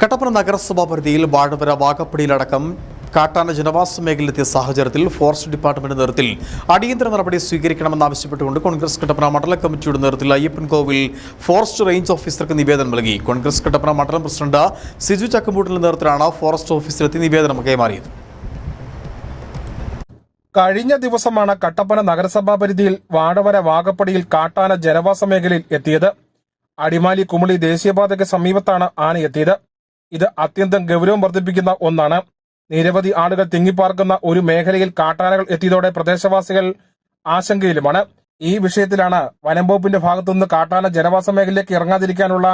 കട്ടപ്പന നഗരസഭാ പരിധിയിൽ വാഴവര വാഗപ്പടിയിലടക്കം കാട്ടാന ജനവാസ മേഖലയിലെത്തിയ സാഹചര്യത്തിൽ ഫോറസ്റ്റ് ഡിപ്പാർട്ട്മെന്റ് നേതൃത്വത്തിൽ അടിയന്തര നടപടി സ്വീകരിക്കണമെന്നാവശ്യപ്പെട്ടുകൊണ്ട് കോൺഗ്രസ് കട്ടപ്പന മണ്ഡല കമ്മിറ്റിയുടെ നേതൃത്വത്തിൽ അയ്യപ്പൻകോവിൽ ഫോറസ്റ്റ് റേഞ്ച് ഓഫീസർക്ക് നിവേദനം നൽകി. കോൺഗ്രസ് കട്ടപ്പന മണ്ഡലം പ്രസിഡന്റ് സിജു ചക്കമ്പൂട്ടിന്റെ നേതൃത്വത്തിലാണ് ഫോറസ്റ്റ് ഓഫീസിലെത്തി നിവേദനം കൈമാറിയത്. കഴിഞ്ഞ ദിവസമാണ് കട്ടപ്പന നഗരസഭാ പരിധിയിൽ വാടവര വാഗപ്പടിയിൽ കാട്ടാന ജനവാസ മേഖലയിൽ എത്തിയത്. അടിമാലി കുമളി ദേശീയപാതയ്ക്ക് സമീപത്താണ് ആന എത്തിയത്. ഇത് അത്യന്തം ഗൗരവം വർദ്ധിപ്പിക്കുന്ന ഒന്നാണ്. നിരവധി ആളുകൾ തിങ്ങിപ്പാർക്കുന്ന ഒരു മേഖലയിൽ കാട്ടാനകൾ എത്തിയതോടെ പ്രദേശവാസികൾ ആശങ്കയിലുമാണ്. ഈ വിഷയത്തിലാണ് വനംവകുപ്പിന്റെ ഭാഗത്തുനിന്ന് കാട്ടാന ജനവാസ മേഖലയിലേക്ക് ഇറങ്ങാതിരിക്കാനുള്ള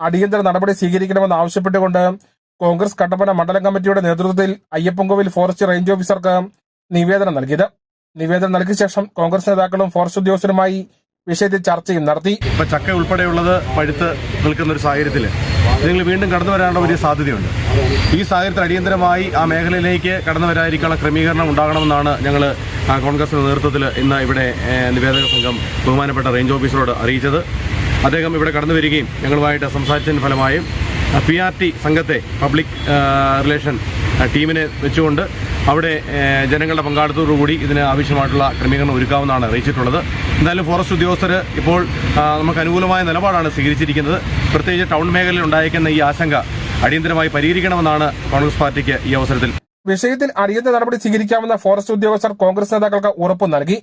അടിയന്തര നടപടി സ്വീകരിക്കണമെന്ന് ആവശ്യപ്പെട്ടുകൊണ്ട് കോൺഗ്രസ് കട്ടപ്പന മണ്ഡലം കമ്മിറ്റിയുടെ നേതൃത്വത്തിൽ അയ്യപ്പൻകോവിൽ ഫോറസ്റ്റ് റേഞ്ച് ഓഫീസർക്ക് നിവേദനം നൽകിയത്. നിവേദനം നൽകിയ ശേഷം കോൺഗ്രസ് നേതാക്കളും ഫോറസ്റ്റ് ഉദ്യോഗസ്ഥരുമായി വിഷയത്തിൽ ചർച്ചയും നടത്തി. ഇപ്പൊ ചക്ക ഉൾപ്പെടെയുള്ളത് പഴുത്ത് നിൽക്കുന്ന ഒരു സാഹചര്യത്തിൽ നിങ്ങൾ വീണ്ടും കടന്നു വരാനുള്ള വലിയ സാധ്യതയുണ്ട്. ഈ സാഹചര്യത്തിൽ അടിയന്തരമായി ആ മേഖലയിലേക്ക് കടന്നു വരാതിരിക്കാനുള്ള ക്രമീകരണം ഉണ്ടാകണമെന്നാണ് ഞങ്ങൾ കോൺഗ്രസിന്റെ നേതൃത്വത്തിൽ ഇന്ന് ഇവിടെ നിവേദക സംഘം ബഹുമാനപ്പെട്ട റേഞ്ച് ഓഫീസറോട് അറിയിച്ചത്. അദ്ദേഹം ഇവിടെ കടന്നു വരികയും ഞങ്ങളുമായിട്ട് സംസാരിച്ചതിന് ഫലമായും പി ആർ ടി സംഘത്തെ പബ്ലിക് റിലേഷൻ ടീമിനെ വെച്ചുകൊണ്ട് അവിടെ ജനങ്ങളുടെ പങ്കാളിത്തത്തോടുകൂടി ഇതിന് ആവശ്യമായിട്ടുള്ള ക്രമീകരണം ഒരുക്കാവുന്നതാണ് അറിയിച്ചിട്ടുള്ളത്. എന്തായാലും ഫോറസ്റ്റ് ഉദ്യോഗസ്ഥർ ഇപ്പോൾ നമുക്ക് അനുകൂലമായ നിലപാടാണ് സ്വീകരിച്ചിരിക്കുന്നത്. പ്രത്യേകിച്ച് ടൗൺ മേഖലയിൽ ഉണ്ടായിരിക്കുന്ന ഈ ആശങ്ക അടിയന്തരമായി പരിഹരിക്കണമെന്നാണ് കോൺഗ്രസ് പാർട്ടിക്ക് ഈ അവസരത്തിൽ. വിഷയത്തിൽ അടിയന്തര നടപടി സ്വീകരിക്കാമെന്ന ഫോറസ്റ്റ് ഉദ്യോഗസ്ഥർ കോൺഗ്രസ് നേതാക്കൾക്ക് ഉറപ്പ് നൽകി.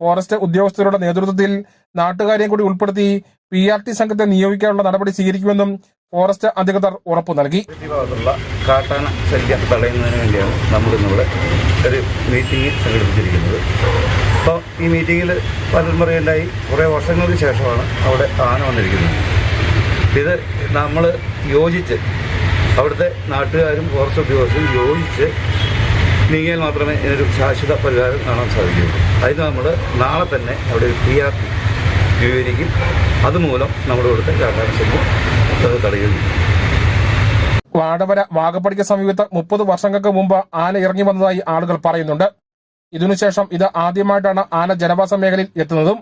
ഫോറസ്റ്റ് ഉദ്യോഗസ്ഥരുടെ നേതൃത്വത്തിൽ നാട്ടുകാരെയും കൂടി ഉൾപ്പെടുത്തി പി ആർ ടി സംഘത്തെ നിയോഗിക്കാനുള്ള നടപടി സ്വീകരിക്കുമെന്നും ഫോറസ്റ്റ് അധികൃതർ ഉറപ്പു നൽകി. ഭാഗത്തുള്ള കാട്ടാന ശല്യം തടയുന്നതിന് വേണ്ടിയാണ് നമ്മളിന്നിവിടെ ഒരു മീറ്റിംഗ് സംഘടിപ്പിച്ചിരിക്കുന്നത്. അപ്പോൾ ഈ മീറ്റിങ്ങിൽ പലരും പറയുണ്ടായി കുറേ വർഷങ്ങൾക്ക് ശേഷമാണ് അവിടെ ആന വന്നിരിക്കുന്നത്. ഇത് നമ്മൾ യോജിച്ച് അവിടുത്തെ നാട്ടുകാരും ഫോറസ്റ്റ് ഉദ്യോഗസ്ഥരും യോജിച്ച് നീങ്ങിയാൽ മാത്രമേ ഇതിനൊരു ശാശ്വത പരിഹാരം കാണാൻ സാധിക്കുകയുള്ളൂ. അതിന് നമ്മൾ നാളെ തന്നെ അവിടെ ഒരു പി ആർ വിവരിക്കും. അതുമൂലം നമ്മുടെ ഇവിടുത്തെ കാട്ടാന ശല്യം വാടവര വാഗപ്പടിക്ക് സമീപത്ത് മുപ്പത് വർഷങ്ങൾക്ക് മുമ്പ് ആന ഇറങ്ങി വന്നതായി ആളുകൾ പറയുന്നുണ്ട്. ഇതിനുശേഷം ഇത് ആദ്യമായിട്ടാണ് ആന ജനവാസ മേഖലയിൽ എത്തുന്നതും.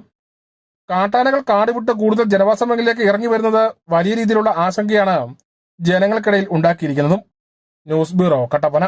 കാട്ടാനകൾ കാടുവിട്ട് കൂടുതൽ ജനവാസ മേഖലയിലേക്ക് ഇറങ്ങി വരുന്നത് വലിയ രീതിയിലുള്ള ആശങ്കയാണ് ജനങ്ങൾക്കിടയിൽ ഉണ്ടാക്കിയിരിക്കുന്നതും. News bureau Kattappana.